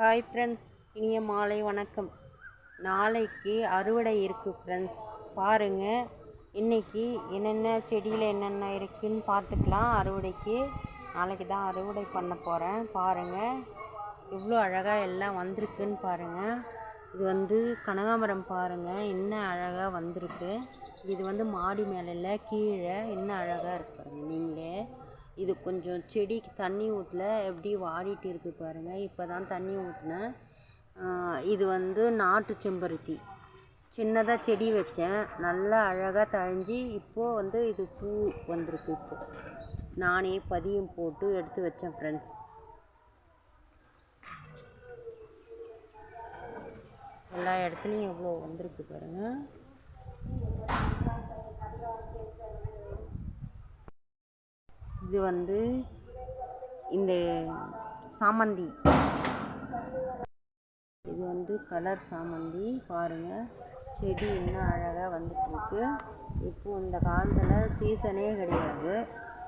Hi friends இனிய மாலை வணக்கம். நாளைக்கு அறுவடை இருக்குது ஃப்ரெண்ட்ஸ் பாருங்கள் இன்னைக்கு என்னென்ன செடியில் என்னென்ன இருக்குதுன்னு பார்த்துக்கலாம். அறுவடைக்கு நாளைக்கு தான் அறுவடை பண்ண போகிறேன் பாருங்கள் எவ்வளோ அழகாக எல்லாம் வந்திருக்குன்னு பாருங்கள் இது வந்து கனகாமரம் பாருங்கள் என்ன அழகாக வந்திருக்கு. இது வந்து மாடி மேலே கீழே என்ன அழகாக இருக்கு பாருங்கள் நீங்களே. இது கொஞ்சம் செடிக்கு தண்ணி ஊற்றல எப்படி வாடிட்டு இருக்குது பாருங்கள் இப்போ தான் தண்ணி ஊற்றினேன் இது வந்து நாட்டு செம்பருத்தி. சின்னதாக செடி வச்சேன். நல்லா அழகாக தழிஞ்சு இப்போது வந்து இது பூ வந்திருக்கு இப்போ. நானே பதியம் போட்டு எடுத்து வச்சேன் ஃப்ரெண்ட்ஸ் எல்லா இடத்துலையும் எவ்வளோ வந்திருக்கு பாருங்கள் இது வந்து இந்த சாமந்தி. இது வந்து கலர் சாமந்தி பாருங்கள் செடி என்ன அழகாக வந்துட்டுருக்கு. இப்போ இந்த காலத்தில் சீசனே கிடையாது.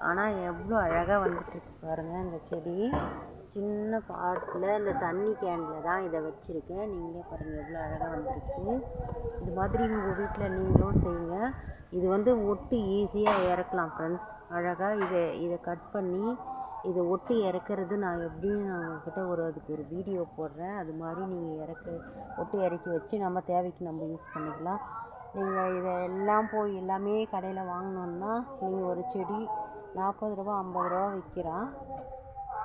ஆனால் எவ்வளோ அழகாக வந்துட்டுருக்கு பாருங்கள் இந்த செடி. சின்ன பாட்டில் இந்த தண்ணி கேனில் தான் இதை வச்சுருக்கேன். நீங்களே பாருங்கள் எவ்வளோ அழகாக வந்திருக்கு. இது மாதிரி உங்கள் வீட்டில் நீங்களும் செய்யுங்க. இது வந்து ஒட்டு ஈஸியாக இறக்கலாம் ஃப்ரெண்ட்ஸ் அழகாக இதை இதை கட் பண்ணி இதை ஒட்டி இறக்குறது நான் எப்படின்னு நான் உங்ககிட்ட ஒரு அதுக்கு ஒரு வீடியோ போடுறேன். அது மாதிரி நீங்கள் இறக்க ஒட்டி இறக்கி வச்சு நம்ம தேவைக்கு நம்ம யூஸ் பண்ணிக்கலாம். நீங்கள் இதை எல்லாம் போய் எல்லாமே கடையில் வாங்கினோன்னா நீங்கள் ஒரு செடி நாற்பது ரூபா ஐம்பது ரூபா விற்கிறான்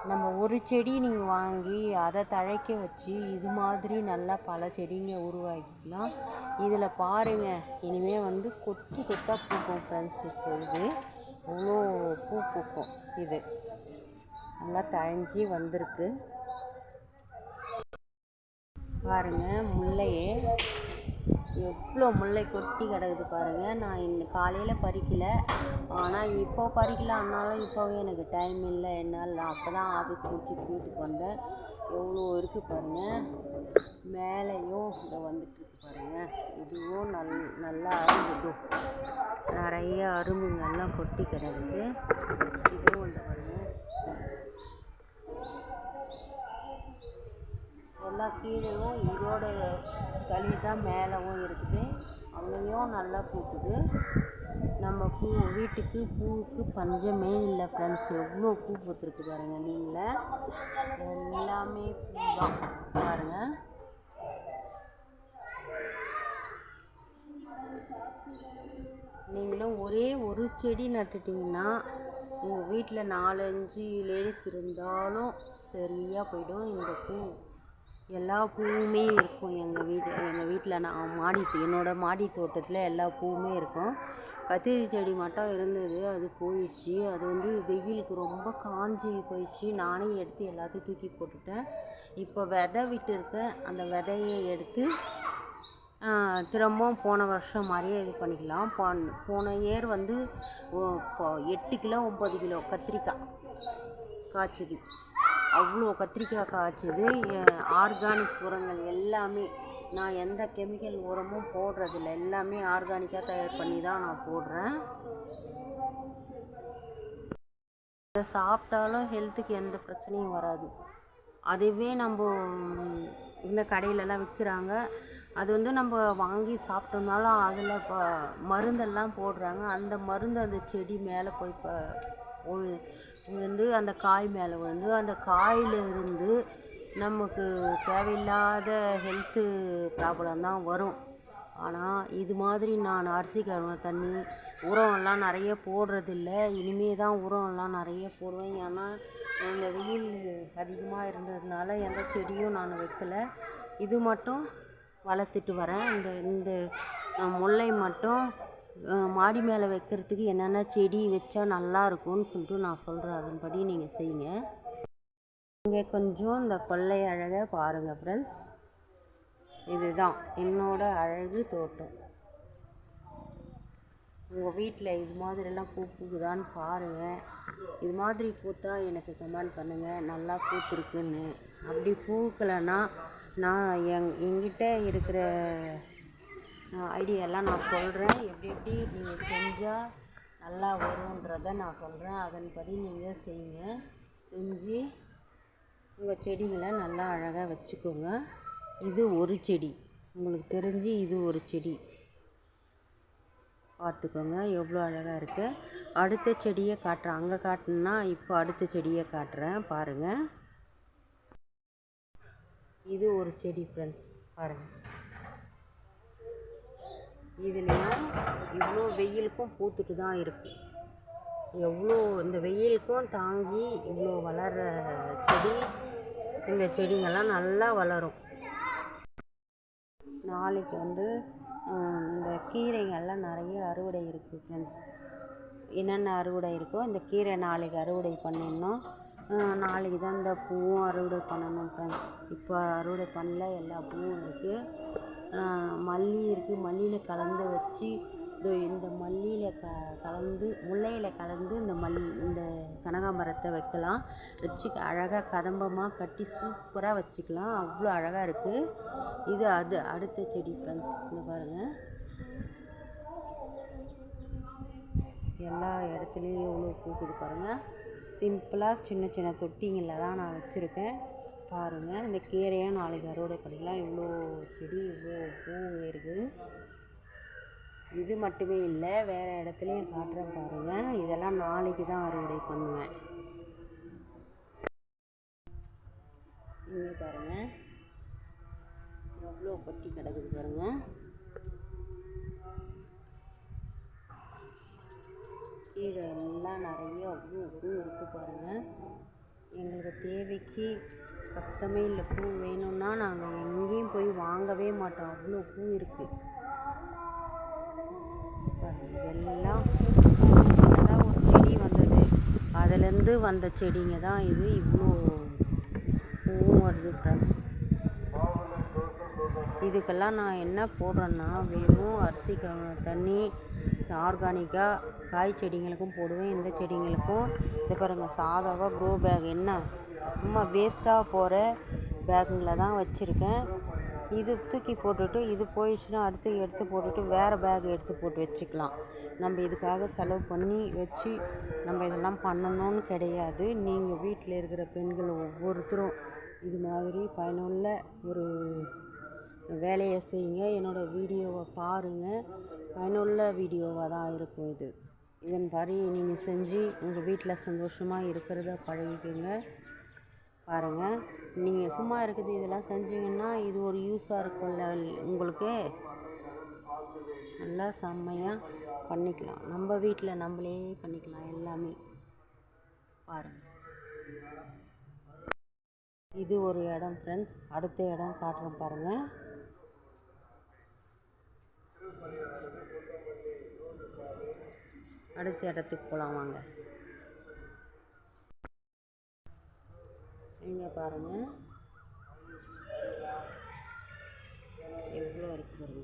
நம்ம ஒரு செடி நீங்கள் வாங்கி அதை தழைக்க வச்சு இது மாதிரி நல்லா பல செடிங்க உருவாக்கிக்கலாம். இதில் பாருங்கள் இனிமேல் வந்து கொத்து கொத்தாக பூக்கும் ஃப்ரெண்ட்ஸ் இப்போ இது. அவ்வளோ பூ பூக்கும் இது. நல்லா தழைஞ்சி வந்திருக்கு. பாருங்கள் முல்லையே. எவ்வளோ முல்லை கொட்டி கிடக்குது பாருங்கள் நான் இன்னும் காலையில் பறிக்கல. ஆனால் இப்போ பறிக்கலான்னாலும் இப்போவே எனக்கு டைம் இல்லை. என்னால் நான் அப்போ தான் ஆஃபீஸ் முடிச்சு வீட்டுக்கு வந்தேன். எவ்வளோ இருக்குது பாருங்கள் மேலேயும் இதை வந்துட்டுருக்கு பாருங்கள் இதுவும் நல் நல்லா அரும்புது நிறைய அரும்புங்கெல்லாம் கொட்டி கிடக்குது. இதுவும் வந்து பாருங்கள் எல்லா கீழேயும் ஈரோடு களி தான் மேலேவும் இருக்குது. அங்கேயும் நல்லா பூக்குது. நம்ம பூ வீட்டுக்கு பூவுக்கு பஞ்சமே இல்லை ஃப்ரெண்ட்ஸ் எவ்வளோ பூ பூத்துருக்கு பாருங்கள் நீங்களே. எல்லாமே பூ தான் பாருங்கள் நீங்களும் ஒரே ஒரு செடி நட்டுட்டிங்கன்னா உங்கள் வீட்டில் நாலஞ்சு லேடிஸ் இருந்தாலும் சரியாக போய்டும் இந்த பூ. எல்லா பூவுமே இருக்கும் எங்கள் வீட்டு எங்கள் வீட்டில் நான் மாடி என்னோடய மாடி தோட்டத்தில் எல்லா பூவுமே இருக்கும். கத்திரி செடி மட்டும் இருந்தது அது போயிடுச்சு. அது வந்து வெயிலுக்கு ரொம்ப காஞ்சி போயிடுச்சு. நானே எடுத்து எல்லாத்தையும் தூக்கி போட்டுட்டேன். இப்போ விதை விட்டுருக்கேன். அந்த விதையை எடுத்து திரும்பவும் போன வருஷம் மாதிரியே இது பண்ணிக்கலாம். போன போன இயர் வந்து எட்டு கிலோ ஒம்பது கிலோ கத்திரிக்காய் காய்ச்சிது. அவ்வளோ கத்திரிக்காய் காய்ச்சது. ஆர்கானிக் உரங்கள் எல்லாமே. நான் எந்த கெமிக்கல் உரமும் போடுறதில்ல. எல்லாமே ஆர்கானிக்காக தயார் பண்ணி தான் நான் போடுறேன். இதை சாப்பிட்டாலும் ஹெல்த்துக்கு எந்த பிரச்சனையும் வராது. அதுவே நம்ம இந்த கடையிலலாம் விற்கிறாங்க. அது வந்து நம்ம வாங்கி சாப்பிட்டோம்னாலும் அதில் இப்போ மருந்தெல்லாம் போடுறாங்க. அந்த மருந்து அந்த செடி மேலே போய் இப்போ விழுந்து அந்த காய் மேலே விழுந்து அந்த காயில் இருந்து நமக்கு தேவையில்லாத ஹெல்த்து ப்ராப்ளம் தான் வரும். ஆனால் இது மாதிரி நான் அரிசி கழுவின தண்ணி உரம்லாம் நிறைய போடுறதில்ல. இனிமே தான் உரம்லாம் நிறைய போடுவேன். ஏன்னா இந்த வெயில் அதிகமாக இருந்ததுனால எந்த செடியும் நான் வைக்கல. இது மட்டும் வளர்த்துட்டு வரேன். இந்த இந்த முல்லை மட்டும் மாடி மேலே வைக்கிறதுக்கு என்னென்ன செடி வச்சா நல்லா இருக்கும்னு சொல்லிட்டு நான் சொல்கிறேன் அதன்படி நீங்கள் செய்யுங்க. இங்கே கொஞ்சம் இந்த கொள்ளை அழகை பாருங்கள் ஃப்ரெண்ட்ஸ் இதுதான் என்னோட அழகு தோட்டம். உங்கள் வீட்டில் இது மாதிரிலாம் பூ பூக்குதான்னு பாருங்கள் இது மாதிரி பூத்தா எனக்கு கமெண்ட் பண்ணுங்கள் நல்லா பூத்துருக்குன்னு. அப்படி பூக்கலைன்னா நான் எங் எங்கிட்ட இருக்கிற ஐடியாலாம் நான் சொல்கிறேன் எப்படி எப்படி நீங்கள் செஞ்சால் நல்லா வருன்றதை நான் சொல்கிறேன் அதன்படி நீங்கள் செய்யுங்க. செஞ்சு உங்கள் செடிகளை நல்லா அழகாக வச்சுக்கோங்க. இது ஒரு செடி. உங்களுக்கு தெரிஞ்சு இது ஒரு செடி. பார்த்துக்கோங்க எவ்வளோ அழகாக இருக்குது அடுத்த செடியை காட்டுறேன். அங்கே காட்டினா இப்போ அடுத்த செடியை காட்டுறேன். பாருங்கள் இது ஒரு செடி ஃப்ரெண்ட்ஸ் பாருங்கள் இதுலேயும் இவ்வளோ வெயிலுக்கும் பூத்துட்டு தான் இருக்குது எவ்வளோ இந்த வெயிலுக்கும் தாங்கி இவ்வளோ வளர்கிற செடி இந்த செடிங்கெல்லாம் நல்லா வளரும். நாளைக்கு வந்து இந்த கீரைங்கள்லாம் நிறைய அறுவடை இருக்குது ஃப்ரெண்ட்ஸ் என்னென்ன அறுவடை இருக்கோ இந்த கீரை நாளைக்கு அறுவடை பண்ணிடணும். நாளைக்கு தான் இந்த பூவும் அறுவடை பண்ணணும் ஃப்ரெண்ட்ஸ் இப்போ அறுவடை பண்ணல எல்லா பூவும் இருக்குது மல்லி இருக்குது மல்லியில் கலந்து வச்சு இதோ இந்த மல்லியில் க கலந்து முல்லையில் கலந்து இந்த மல் இந்த கனகாம்பரத்தை வைக்கலாம். வச்சு அழகாக கதம்பமாக கட்டி சூப்பராக வச்சுக்கலாம். அவ்வளோ அழகாக இருக்குது இது அது அடுத்த செடி ஃப்ரெண்ட்ஸ் இந்த பாருங்கள் எல்லா இடத்துலையும் எவ்வளோ பூக்குது பாருங்கள் சிம்பிளாக சின்ன சின்ன தொட்டிங்களில் தான் நான் வச்சுருக்கேன். பாருங்கள் இந்த கீரையை நாளைக்கு அறுவடை பண்ணிக்கலாம். இவ்வளோ செடி இவ்வளோ பூ இருக்குது இது மட்டுமே இல்லை வேறு இடத்துலையும் காட்டுறேன் பாருங்கள் இதெல்லாம் நாளைக்கு தான் அறுவடை பண்ணுவேன். இங்கே பாருங்கள் எவ்வளோ கொட்டி கிடக்குது பாருங்கள் கீழே எல்லாம் நிறைய அவ்வளோ பூ இருக்குது பாருங்கள் எங்களுக்கு தேவைக்கு கஷ்டமே இல்லை. பூ வேணும்னா நாங்கள் எங்கேயும் போய் வாங்கவே மாட்டோம். அவ்வளோ பூ இருக்குது இதெல்லாம் தான் ஒரு செடி வந்தது. அதுலேருந்து வந்த செடிங்க தான் இது. இவ்வளோ பூவும் வருது ஃப்ரெண்ட்ஸ் இதுக்கெல்லாம் நான் என்ன போடுறேன்னா வெறும் அரிசி க தண்ணி ஆர்கானிக்காக காய் செடிங்களுக்கும் போடுவேன். இந்த செடிங்களுக்கும் இது பாருங்கள் சாதாவாக க்ரோ பேக் என்ன? சும்மா வேஸ்ட்டாக போகிற பேக்குங்களை தான் வச்சுருக்கேன். இது தூக்கி போட்டுட்டு இது போயிடுச்சுன்னா அடுத்து எடுத்து போட்டுட்டு வேறு பேக் எடுத்து போட்டு வச்சுக்கலாம். நம்ம இதுக்காக செலவு பண்ணி வச்சு நம்ம இதெல்லாம் பண்ணணும்னு கிடையாது. நீங்கள் வீட்டில் இருக்கிற பெண்கள் ஒவ்வொருத்தரும் இது மாதிரி பயனுள்ள ஒரு வேலையை செய்யுங்க. என்னோடய வீடியோவை பாருங்கள் பயனுள்ள வீடியோவாக தான் இருக்கும் இது. இதன் மாதிரி நீங்கள் செஞ்சு உங்கள் வீட்டில் சந்தோஷமாக இருக்கிறத பழகிக்கோங்க. பாருங்கள் நீங்கள் சும்மா இருக்குது இதெல்லாம் செஞ்சீங்கன்னா இது ஒரு யூஸாக இருக்கும்ல உங்களுக்கு. நல்லா செம்மையாக பண்ணிக்கலாம். நம்ம வீட்டில் நம்மளே பண்ணிக்கலாம் எல்லாமே. பாருங்கள் இது ஒரு இடம் ஃப்ரெண்ட்ஸ் அடுத்த இடம் காட்டுறேன் பாருங்கள் அடுத்த இடத்துக்கு போகலாம் வாங்க. இங்கே பாருங்கள் எவ்வளோ இருக்குது